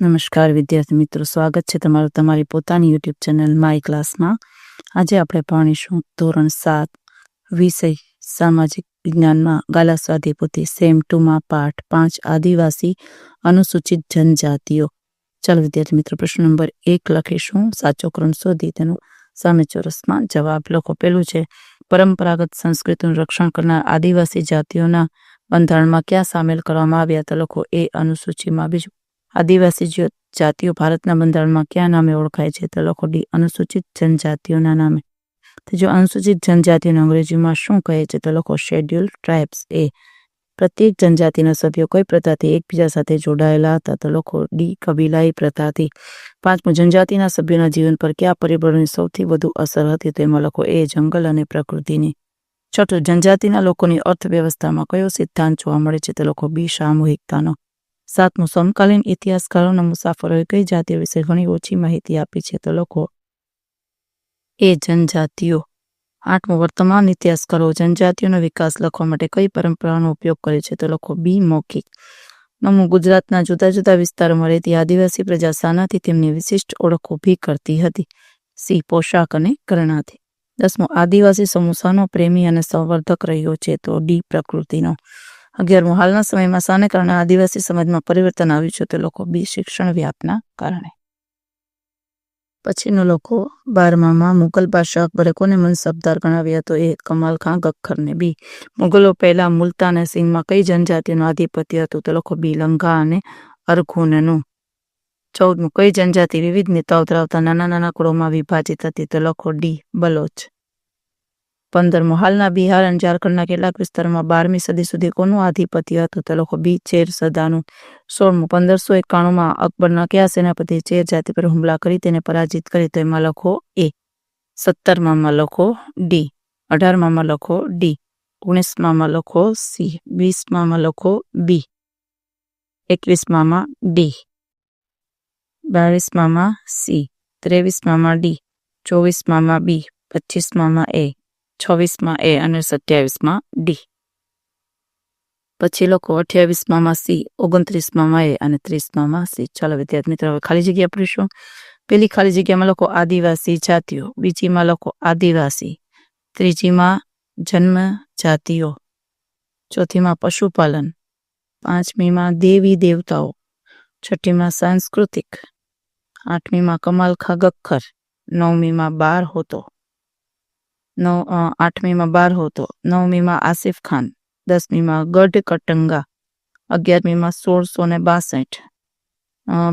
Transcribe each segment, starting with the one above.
નમસ્કાર વિદ્યાર્થી મિત્રો, સ્વાગત છે તમારું તમારી પોતાની યુટ્યુબ ચેનલ માય ક્લાસમાં આજે આપણે ભણીશું ધોરણ સાત, વિષય સામાજિક વિજ્ઞાનમાં ગાલાસ્વાદી પોથી સેમ ટુમાં પાઠ પાંચ આદિવાસી અનુસૂચિત જનજાતિઓ. ચાલો વિદ્યાર્થી મિત્રો, પ્રશ્ન નંબર એક લખીશું. સાચો ક્રમ શોધી તેનો સામે ચોરસમાં જવાબ લખો. પેલું છે, પરંપરાગત સંસ્કૃતિનું રક્ષણ કરનાર આદિવાસી જાતિઓના બંધારણમાં ક્યાં સામેલ કરવામાં આવ્યા તો લખો એ અનુસૂચિમાં. બીજું આદિવાસી જાતિઓ ભારતના બંધારણમાં કયા નામે ઓળખાય છે? તો લખો ડી, અનુસૂચિત જનજાતિઓના નામે. તો જો અનુસૂચિત જનજાતિઓને અંગ્રેજીમાં શું કહે છે? તો લખો શેડ્યુલ ટ્રાઇબ્સ એ. પ્રત્યેક જનજાતિના સભ્યો કઈ પ્રથાથી એકબીજા સાથે જોડાયેલા હતા. તો લખો ડી, કબીલાઈ પ્રથાથી પાંચમું, જનજાતિના સભ્યોના જીવન પર કયા પરિબળોની સૌથી વધુ અસર હતી? તેમાં લખો એ, જંગલ અને પ્રકૃતિની. છઠ્ઠું, જનજાતિના લોકોની અર્થવ્યવસ્થામાં કયો સિદ્ધાંત જોવા મળે છે? તો લોકો બી, સામૂહિકતાનો. સાતમું સમકાલીન ઇતિહાસકારોના મુસાફરોએ કઈ જાતિઓ વિશે ઘણી ઓછી માહિતી આપી છે તો લખો. એ જનજાતિઓ. આઠમું, વર્તમાન ઇતિહાસકારો જનજાતિઓનો વિકાસ લખવા માટે કઈ પરંપરાનો ઉપયોગ કરે છે તો લખો. બી, મૌખિક. નવમું, ગુજરાતના જુદા જુદા વિસ્તારોમાં રહેતી આદિવાસી પ્રજા સાનાથી તેમની વિશિષ્ટ ઓળખ ઊભી કરતી હતી. સી, પોશાક અને કરણાથી દસમો, આદિવાસી સમૂસાનો પ્રેમી અને સંવર્ધક રહ્યો છે તો ડી, પ્રકૃતિનો. અગિયારમું હાલના સમયમાં શાને કારણે આદિવાસી સમાજમાં પરિવર્તન આવ્યું છે, તે લોકો બી શિક્ષણ વ્યાપના કારણે. પછીનો લોકો બારમામાં મુગલ બાદશાહ અકબરે કોને મનસબદાર ગણાવ્યા તો એ કમાલ ખાન ગખ્ખરને બી. મુગલો પહેલા મુલતાન અને સિંહમાં કઈ જનજાતિનું આધિપત્ય હતું તે લોકો બી લંગા અને અરઘુનનું, ચૌદમું કઈ જનજાતિ વિવિધ નેતાઓ ધરાવતા નાના નાના કુળોમાં વિભાજિત હતી તો લખો ડી. બલોચ. પંદરમું હાલના બિહાર અને ઝારખંડના કેટલાક વિસ્તારોમાં બારમી સદી સુધી કોનું આધિપત્ય હતું? તો લખો બી ચેર સદાનું. સોળમું, પંદરસો એકાણુંમાં અકબરના કયા સેનાપતિ ચેર જાતિ પર હુમલા કરી તેને પરાજિત કરી? તો એમાં લખો એ. સત્તરમાં લખો ડી. અઢારમાં લખો ડી. ઓગણીસમાં લખો સી. વીસમાં લખો બી. એકવીસમાં ડી. બાવીસમાં સી. ત્રેવીસમાં ડી. ચોવીસમાં બી. પચીસમાં એ. છવ્વીસમાં એ અને સત્યાવીસમાં ડી. પછી લોકો અઠ્યાવીસમાં સી, ઓગણત્રીસમાં એ અને ત્રીસમાં સી. ચાલો વિદ્યાર્થી મિત્રો, હવે ખાલી જગ્યા પૂરીશું પેલી ખાલી જગ્યામાં લોકો આદિવાસી જાતિઓ, બીજીમાં લોકો આદિવાસી, ત્રીજીમાં જન્મ જાતિઓ ચોથીમાં પશુપાલન, પાંચમીમાં દેવી દેવતાઓ, છઠ્ઠીમાં સાંસ્કૃતિક, આઠમીમાં કમાલખા ગખ્ખર નવમીમાં બાર હોતો. નવ આઠમીમાં બાર હોતો. નવમીમાં આસિફ ખાન, દસમીમાં ગઢ કટંગા અગિયારમીમાં સોળસો ને બાસઠ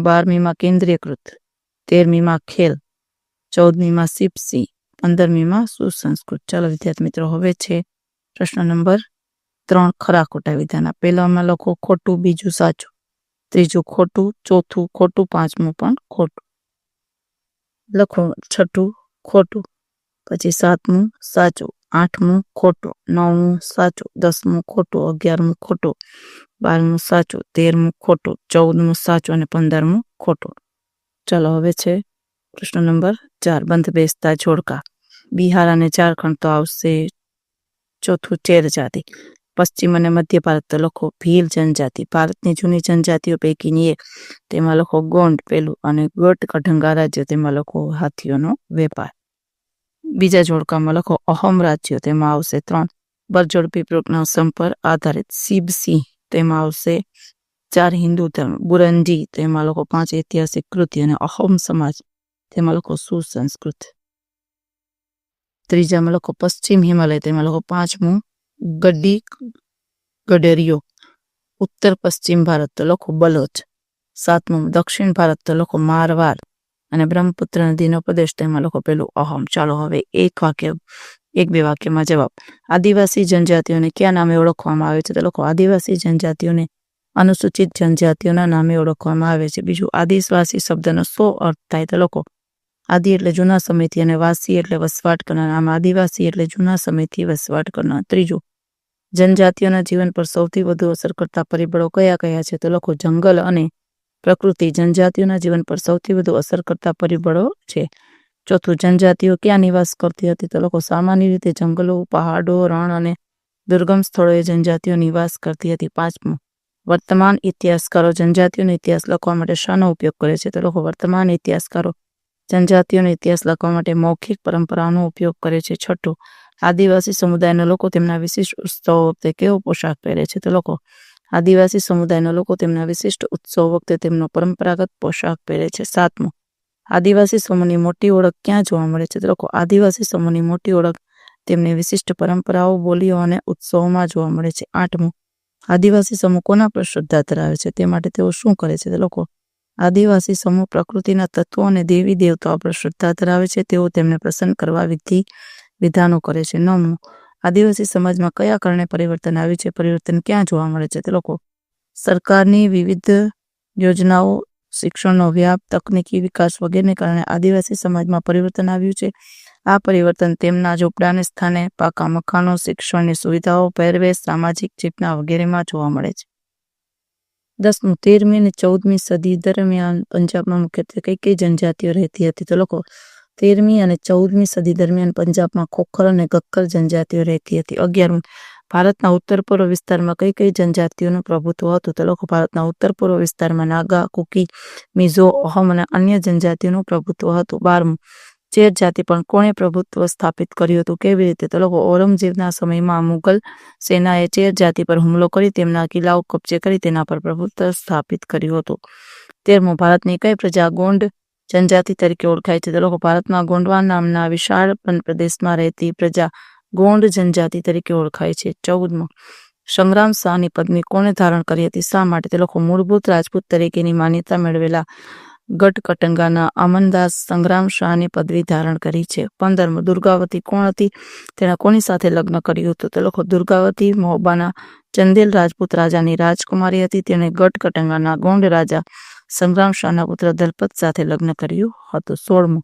બારમીમાં કેન્દ્રીયકૃત, તેરમીમાં ખેલ, ચૌદમીમાં સિપસી, પંદરમીમાં સુસંસ્કૃત. ચાલો વિદ્યાર્થી મિત્રો, હવે છે પ્રશ્ન નંબર ત્રણ. ખરા ખોટા વિધાના પહેલામાં લખો, ખોટું બીજું સાચું, ત્રીજું ખોટું, ચોથું ખોટું, પાંચમું પણ ખોટું. લખો, છઠ્ઠું ખોટું પછી સાતમું સાચું, આઠમું ખોટું, નવમું સાચું, દસમું ખોટું, અગિયારમું ખોટું, બારમું સાચું, તેરમું ખોટું, ચૌદમું સાચું અને પંદરમું ખોટું. ચાલો હવે છે પ્રશ્ન નંબર ચાર, બંધ બેસતા જોડકા બિહાર અને ઝારખંડ તો આવશે ચોથું ચેર જાતિ. પશ્ચિમ અને મધ્ય ભારત લખો ભીલ જનજાતિ. ભારતની જૂની જનજાતિઓ પૈકીની એક. તેમાં લખો ગોંડ, પેલું અને ગટ કઢંગા રાજ્ય, તેમાં લખો હાથીઓનો વેપાર. બીજા જોડકામાં લખો, અહમ રાજ્યો, તેમાં આવશે ત્રણ. બરજોડ પીપળકના સમ પર આધારિત સિબસી, તેમાં આવશે ચાર હિન્દુ ધર્મ. બુરંજી તેમાં લોકો પાંચ ઐતિહાસિક કૃતિ અને અહમ સમાજ. તેમાં લોકો સુસંસ્કૃત. ત્રીજામાં લોકો પશ્ચિમ હિમાલય, તેમાં લોકો પાંચમું ગડ્ડી ગડેરીઓ. ઉત્તર પશ્ચિમ ભારત તો લોકો બલોચ. સાતમું, દક્ષિણ ભારત તો લોકો મારવાડ. અને બ્રહ્મપુત્ર નદીનો પ્રદેશ તેમાં લોકો પેલું, અહમ, ચાલો હવે એક વાક્ય, એક બે વાક્યમાં જવાબ. આદિવાસી જનજાતિઓને કયા નામે ઓળખવામાં આવે છે? તો લોકો આદિવાસી જનજાતિઓને અનુસૂચિત જનજાતિઓના નામે ઓળખવામાં આવે છે. બીજું, આદિવાસી શબ્દનો સો અર્થ થાય. તો લોકો, આદિ એટલે જૂના સમયથી અને વાસી એટલે વસવાટ કરનાર. આમ, આદિવાસી એટલે જૂના સમયથી વસવાટ કરનાર. ત્રીજું, જનજાતિઓના જીવન પર સૌથી વધુ અસર કરતા પરિબળો કયા કયા છે? તો લોકો, જંગલ અને પ્રકૃતિ જનજાતિઓના જીવન પર સૌથી વધુ અસર કરતા પરિબળો છે. ચોથું, જનજાતિઓ ક્યાં નિવાસ કરતી હતી? તો લોકો સામાન્ય રીતે જંગલો, પહાડો, રણ અને દુર્ગમ સ્થળોએ જનજાતિઓ નિવાસ કરતી હતી. પાંચમું, વર્તમાન ઇતિહાસકારો જનજાતિઓનો ઇતિહાસ લખવા માટે શાનો ઉપયોગ કરે છે? તો લોકો વર્તમાન ઇતિહાસકારો જનજાતિઓનો ઇતિહાસ લખવા માટે મૌખિક પરંપરાનો ઉપયોગ કરે છે. છઠ્ઠું, આદિવાસી સમુદાયના લોકો તેમના વિશિષ્ટ ઉત્સવો વખતે કેવો પોશાક પહેરે છે? તો લોકો આદિવાસી સમુદાયના લોકો તેમના વિશિષ્ટ ઉત્સવ વખતે તેમનો પરંપરાગત પોશાક પહેરે છે. સાતમું, આદિવાસી સમૂહની મોટી ઓળખ ક્યાં જોવા મળે છે? લોકો આદિવાસી સમૂહની મોટી ઓળખ તેમની વિશિષ્ટ પરંપરાઓ, બોલીઓ અને ઉત્સવોમાં જોવા મળે છે. આઠમું, આદિવાસી સમૂહ કોના પર શ્રદ્ધા ધરાવે છે? તે માટે તેઓ શું કરે છે? તે લોકો આદિવાસી સમૂહ પ્રકૃતિના તત્વો અને દેવી દેવતાઓ પર શ્રદ્ધા ધરાવે છે. તેઓ તેમને પ્રસન્ન કરવા વિધિ વિધાનો કરે છે. નવમું આદિવાસી સમાજમાં કયા કારણે પરિવર્તન આવ્યું છે? પરિવર્તન ક્યાં જોવા મળે છે? તે લોકો સરકારની વિવિધ યોજનાઓ, શિક્ષણનો વ્યાપ, તકનીકી વિકાસ વગેરેને કારણે આદિવાસી સમાજમાં પરિવર્તન આવ્યું છે. આ પરિવર્તન તેમના ઝૂંપડાને સ્થાને પાકા મકાનો, શિક્ષણની સુવિધાઓ, પહેરવેશ, સામાજિક ચેતના વગેરેમાં જોવા મળે છે. દસમું, તેરમી અને ચૌદમી સદી દરમિયાન પંજાબમાં મુખ્યત્વે કઈ કઈ જનજાતિઓ રહેતી હતી? તો લોકો તેરમી અને ચૌદમી સદી દરમિયાન પંજાબમાં ખોખર અને ગક્કર જનજાતિઓ રહેતી હતી. અગિયારમું, ભારતના ઉત્તર પૂર્વ વિસ્તારમાં કઈ કઈ જનજાતિઓનું પ્રભુત્વ હતું? તો લોકો ભારતના ઉત્તર પૂર્વ વિસ્તારમાં નાગા, કુકી, મિઝો, અહમ અને અન્ય જનજાતિઓનું પ્રભુત્વ હતું. બારમું, ચેર જાતિ પણ કોણે પ્રભુત્વ સ્થાપિત કર્યું હતું? કેવી રીતે? તો લોકો ઔરંગઝેબના સમયમાં મુગલ સેનાએ ચેર જાતિ પર હુમલો કરી તેમના કિલ્લાઓ કબજે કરી તેના પર પ્રભુત્વ સ્થાપિત કર્યું હતું. તેરમું, ભારતની કઈ પ્રજા ગોંડ જનજાતિ તરીકે ઓળખાય છે તો લોકો ભારતમાં ગોંડવા નામના વિશાળ પ્રદેશમાં રહેતી પ્રજા ગોંડ જનજાતિ તરીકે ઓળખાય છે ચૌદમું સંગ્રામ શાહની પદવી કોણે ધારણ કરી હતી શા માટે તે લોકો મૂળભૂત રાજપૂત તરીકેની માન્યતા મેળવેલા ગટકટંગાના અમનદાસ સંગ્રામ શાહની પદવી ધારણ કરી છે પંદરમું દુર્ગાવતી કોણ હતી તેના કોની સાથે લગ્ન કર્યું હતું તે લોકો દુર્ગાવતી મોહબાના ચંદેલ રાજપૂત રાજાની રાજકુમારી હતી તેણે ગટકટંગાના ગોંડ રાજા સંગ્રામ શાહના પુત્ર દલપત સાથે લગ્ન કર્યું હતું. સોળમું,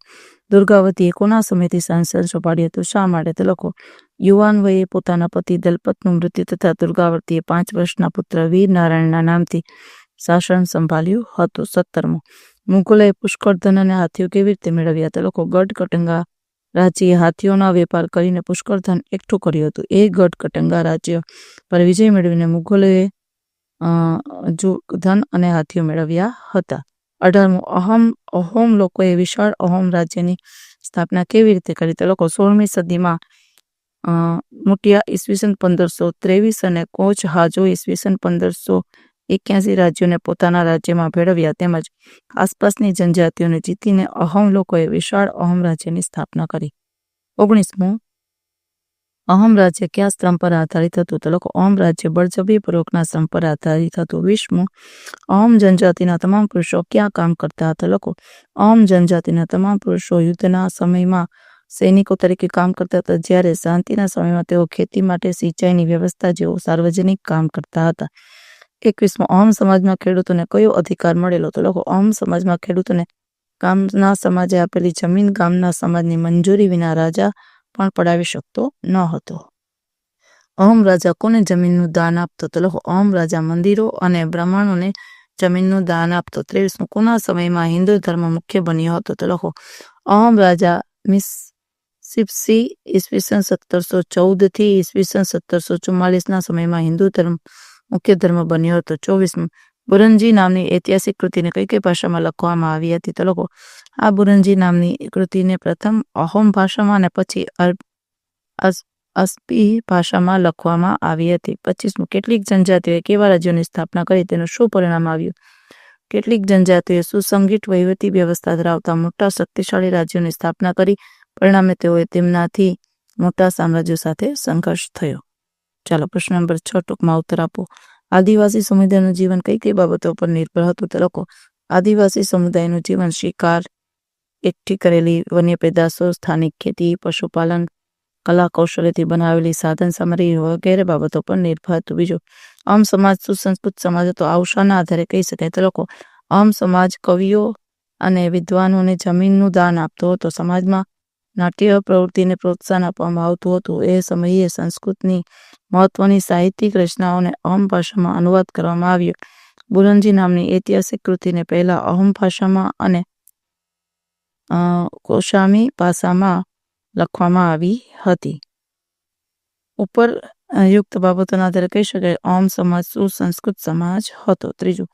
દુર્ગાવતીએ કોના સમયથી સાંસદ સંભાળ્યું હતું? શા માટે? તે લોકો યુવાન વયે પોતાના પતિ દલપતનું મૃત્યુ તથા દુર્ગાવતીએ પાંચ વર્ષના પુત્ર વીર નારાયણના નામથી શાસન સંભાળ્યું હતું. સત્તરમું મુગલોએ પુષ્કળ અને હાથીઓ કેવી રીતે મેળવ્યા? તે લોકો ગઢ કટંગા રાજ્યે હાથીઓના વેપાર કરીને પુષ્કળ એકઠું કર્યું હતું. એ ગઢ કટંગા રાજ્ય પર વિજય મેળવીને મુઘલોએ ધન અને હાથીઓ મેળવ્યા હતા. અઢારમું અહમ, અહોમ લોકોએ વિશાળ અહોમ રાજ્યની સ્થાપના કેવી રીતે કરી? તે લોકો સોળમી સદીમાં મુટિયા ઈસવીસન પંદરસો ત્રેવીસ અને કોચ હાજો ઈસવીસન પંદરસો એક્યાસી રાજ્યોને પોતાના રાજ્યમાં ભેળવ્યા. તેમજ આસપાસની જનજાતિઓને જીતીને અહમ લોકોએ વિશાળ અહોમ રાજ્યની સ્થાપના કરી. ઓગણીસમું અહમ રાજ્ય કયા શ્રમ પર આધારિત હતું તો લોકો અહમ રાજ્ય બળજબરીપૂર્વકના શ્રમ પર આધારિત હતું વિશ્વમાં અહમ જનજાતિના તમામ પુરુષો ક્યાં કામ કરતા હતા લોકો અહમ જનજાતિના તમામ પુરુષો યુદ્ધના સમયમાં સૈનિકો તરીકે કામ કરતા હતા જ્યારે શાંતિના સમયમાં તેઓ ખેતી માટે સિંચાઈની વ્યવસ્થા જેવો સાર્વજનિક કામ કરતા હતા। એકવીસમો, અહમ સમાજમાં ખેડૂતોને કયો અધિકાર મળેલો? તો લોકો અહમ સમાજમાં ખેડૂતોને ગામના સમાજે આપેલી જમીન ગામના સમાજની મંજૂરી વિના રાજા પણ પડાવી શકતો ન હતો અહમ રાજા કોને જમીનનું દાન આપતો? તો લખો અહમ રાજા મંદિરો અને બ્રાહ્મણોને જમીનનું દાન આપતો. ત્રેવીસમું, કોના સમયમાં હિન્દુ ધર્મ મુખ્ય બન્યો હતો? તો લખો અહમ રાજા મિસ સિપ્સી ઈસવીસન સત્તરસો ચૌદથી ઈસવીસન સત્તરસો ચુમ્માલીસના સમયમાં હિન્દુ ધર્મ મુખ્ય ધર્મ બન્યો હતો. ચોવીસમું બુરંજી નામની ઐતિહાસિક કૃતિને કઈ કઈ ભાષામાં લખવામાં આવી હતી તો લોકો આ બુરંજી નામની કૃતિને પ્રથમ અહોમ ભાષામાં અને પછી અસ્પી ભાષામાં લખવામાં આવી હતી. પચીસમું, કેટલીક જનજાતિઓએ કેવા રાજ્યોની સ્થાપના કરી તેનું શું પરિણામ આવ્યું? કેટલીક જનજાતિઓએ સુસંગઠિત વહીવટી વ્યવસ્થા ધરાવતા મોટા શક્તિશાળી રાજ્યોની સ્થાપના કરી. પરિણામે તેઓએ તેમનાથી મોટા સામ્રાજ્યો સાથે સંઘર્ષ થયો. ચાલો પ્રશ્ન નંબર છ ટૂંકમાં ઉત્તર આપો. આદિવાસી સમુદાયનું જીવન કઈ કઈ બાબતો પર નિર્ભર હતું તે લોકો આદિવાસી સમુદાયનું જીવન શિકાર એકઠી કરેલી વન્ય પેદાશો, સ્થાનિક ખેતી, પશુપાલન, કલા કૌશલ્યથી બનાવેલી સાધન સામગ્રી વગેરે બાબતો પર નિર્ભર હતું. બીજું, આમ સમાજ સુસંસ્કૃત સમાજ હતો. આવશાના આધારે કહી શકાય. તે લોકો આમ સમાજ કવિઓ અને વિદ્વાનોને જમીનનું દાન આપતો હતો. સમાજમાં નાટ્ય પ્રવૃત્તિને પ્રોત્સાહન આપવામાં આવતું હતું. એ સમયે સંસ્કૃતની મહત્વની સાહિત્યિક રચનાઓને અહમ ભાષામાં અનુવાદ કરવામાં આવ્યો. બુરંજી નામની ઐતિહાસિક કૃતિને પહેલા અહમ ભાષામાં અને કોશામી ભાષામાં લખવામાં આવી હતી. ઉપર યુક્ત બાબતોના આધારે કહી શકાય ઓમ સમાજ સુસંસ્કૃત સમાજ હતો? ત્રીજું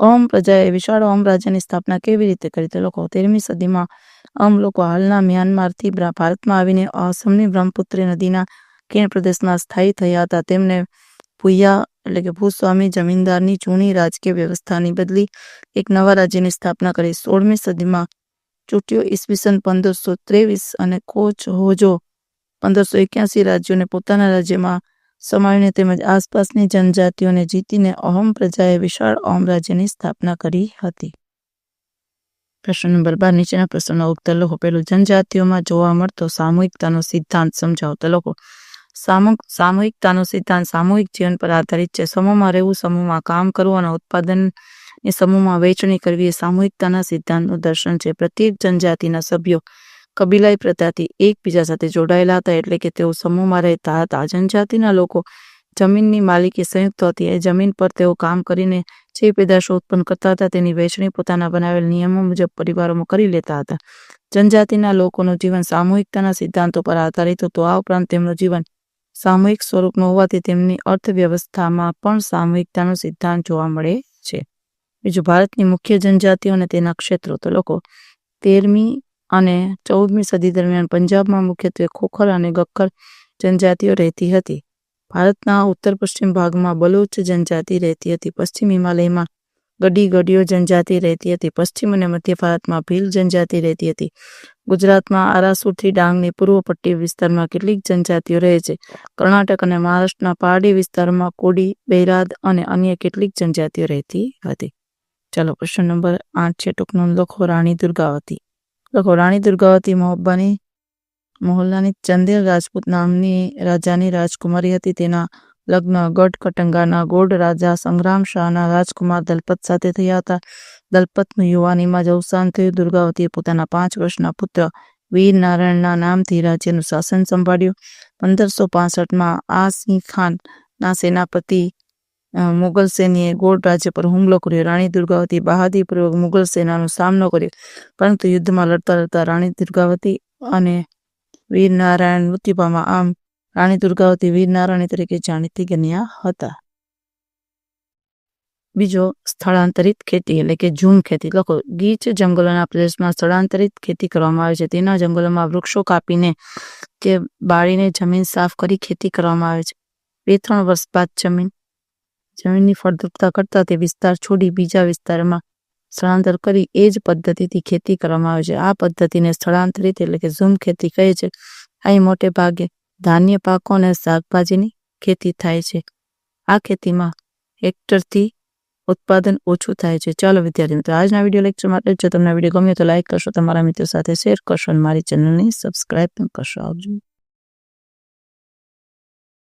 ઓમ પ્રજાએ વિશાળ ઓમ રાજ્યની સ્થાપના કેવી રીતે કરી? તે લોકો તેરમી સદીમાં અમ લોકો હાલના મ્યાનમારથી ભારતમાં આવીને અસમની બ્રહ્મપુત્રી નદીના કેણ પ્રદેશમાં સ્થાયી થયા હતા. તેમને ભૂયા એટલે કે ભૂસ્વામી જમીનદારની જૂની રાજકીય વ્યવસ્થાની બદલી એક નવા રાજ્યની સ્થાપના કરી. સોળમી સદીમાં ચૂંટ્યો ઈસવીસન પંદરસો ત્રેવીસ અને કોચ હોજો પંદરસો એક્યાસી રાજ્યોને પોતાના રાજ્યમાં સમાવીને તેમજ આસપાસની જનજાતિઓને જીતીને અહમ પ્રજાએ વિશાળ અહોમ રાજ્યની સ્થાપના કરી હતી. પ્રશ્ન નંબર બાર નીચેના પ્રશ્નનો ઉત્તર લખો પેલું, જનજાતિઓમાં જોવા મળતો સામૂહિકતાનો સિદ્ધાંત સમજાવતો લખો સામૂહિક સામૂહિકતાનો સિદ્ધાંત સામૂહિક જીવન પર આધારિત છે. સમૂહમાં રહેવું, સમૂહમાં કામ કરવું અને ઉત્પાદનની સમૂહમાં વહેંચણી કરવી એ સામૂહિકતાના સિદ્ધાંતનું દર્શન છે. પ્રત્યેક જનજાતિના સભ્યો કબીલાઈ પ્રથાથી એકબીજા સાથે જોડાયેલા હતા એટલે કે તેઓ સમૂહમાં રહેતા હતા. જનજાતિના લોકો જમીનની માલિકી સંયુક્ત હતી. એ જમીન પર તેઓ કામ કરીને જે પેદાશો ઉત્પન્ન કરતા હતા તેની વહેંચણી પોતાના બનાવેલ નિયમો મુજબ પરિવારોમાં કરી લેતા હતા. જનજાતિના લોકોનું જીવન સામૂહિકતાના સિદ્ધાંતો પર આધારિત હતું. આ ઉપરાંત તેમનું જીવન સામૂહિક સ્વરૂપનું હોવાથી તેમની અર્થવ્યવસ્થામાં પણ સામૂહિકતાનો સિદ્ધાંત જોવા મળે છે. બીજું, ભારતની મુખ્ય જનજાતિઓ અને તેના ક્ષેત્રો. તો લોકો તેરમી અને ચૌદમી સદી દરમિયાન પંજાબમાં મુખ્યત્વે ખોખર અને ગક્કર જનજાતિઓ રહેતી હતી. ભારતના ઉત્તર પશ્ચિમ ભાગમાં બલુચ જનજાતિ રહેતી હતી. પશ્ચિમ હિમાલયમાં ગડી ગડીઓ જનજાતિ રહેતી હતી. પશ્ચિમ અને મધ્ય ભારતમાં ભીલ જનજાતિ રહેતી હતી. ગુજરાતમાં આરાસુરથી ડાંગની પૂર્વ પટ્ટી વિસ્તારમાં કેટલીક જનજાતિઓ રહે છે. કર્ણાટક અને મહારાષ્ટ્રના પહાડી વિસ્તારમાં કોડી, બૈરાદ અને અન્ય કેટલીક જનજાતિઓ રહેતી હતી. ચાલો, પ્રશ્ન નંબર આઠ છે. ટૂંકનો લખો રાણી દુર્ગાવતી. લખો, રાણી દુર્ગાવતી મોહબ્બાની મોહલ્લાની ચંદેલ રાજપૂત નામની રાજાની રાજકુમારી હતી. તેના લગ્ન ગઢ કટંગાના ગોડ રાજા સંગ્રામ શાહના રાજકુમાર દલપત સાથે થયા હતા. દલપતનું યુવાનીમાં જ અવસાન થયું. દુર્ગાવતીએ પોતાના પાંચ વર્ષના પુત્ર વીર નારાયણના નામથી રાજ્યનું શાસન સંભાળ્યું. પંદરસો પાસઠમાં આ સિંહ ખાનના સેનાપતિ મુગલ સૈન્યએ ગોળ રાજ્ય પર હુમલો કર્યો. રાણી દુર્ગાવતી બહાદુરીપૂર્વક મુગલ સેનાનો સામનો કર્યો. પરંતુ યુદ્ધમાં લડતા લડતા રાણી દુર્ગાવતી અને વીર નારાયણ મૃત્યુ પામ્યા આમ રાણી દુર્ગાવતી વીરનારાયણી તરીકે જાણીતી ગણ્યા હતા. બીજો સ્થળાંતરિત ખેતી એટલે કે ઝૂમ ખેતી. લખો, ગીચ જંગલોના પ્રદેશમાં સ્થળાંતરિત ખેતી કરવામાં આવે છે. તેના જંગલોમાં વૃક્ષો કાપીને કે બાળીને જમીન સાફ કરી ખેતી કરવામાં આવે છે. બે ત્રણ વર્ષ બાદ જમીન, જમીનની ફળદ્રુપતા કરતા તે વિસ્તાર છોડી બીજા વિસ્તારમાં સ્થળાંતર કરી એ જ પદ્ધતિથી ખેતી કરવામાં આવે છે. આ પદ્ધતિને સ્થળાંતરિત એટલે કે ઝૂમ ખેતી કહે છે. અહીં મોટે ભાગે ધાન્ય પાકો અને શાકભાજીની ખેતી થાય છે. આ ખેતીમાં હેક્ટરથી ઉત્પાદન ઓછું થાય છે. ચાલો વિદ્યાર્થી મિત્રો, આજના વીડિયો લેક્ચર માટે જો તમને વીડિયો ગમ્યો તો લાઈક કરશો, તમારા મિત્રો સાથે શેર કરશો અને મારી ચેનલને સબસ્ક્રાઈબ પણ કરશો. આવજો.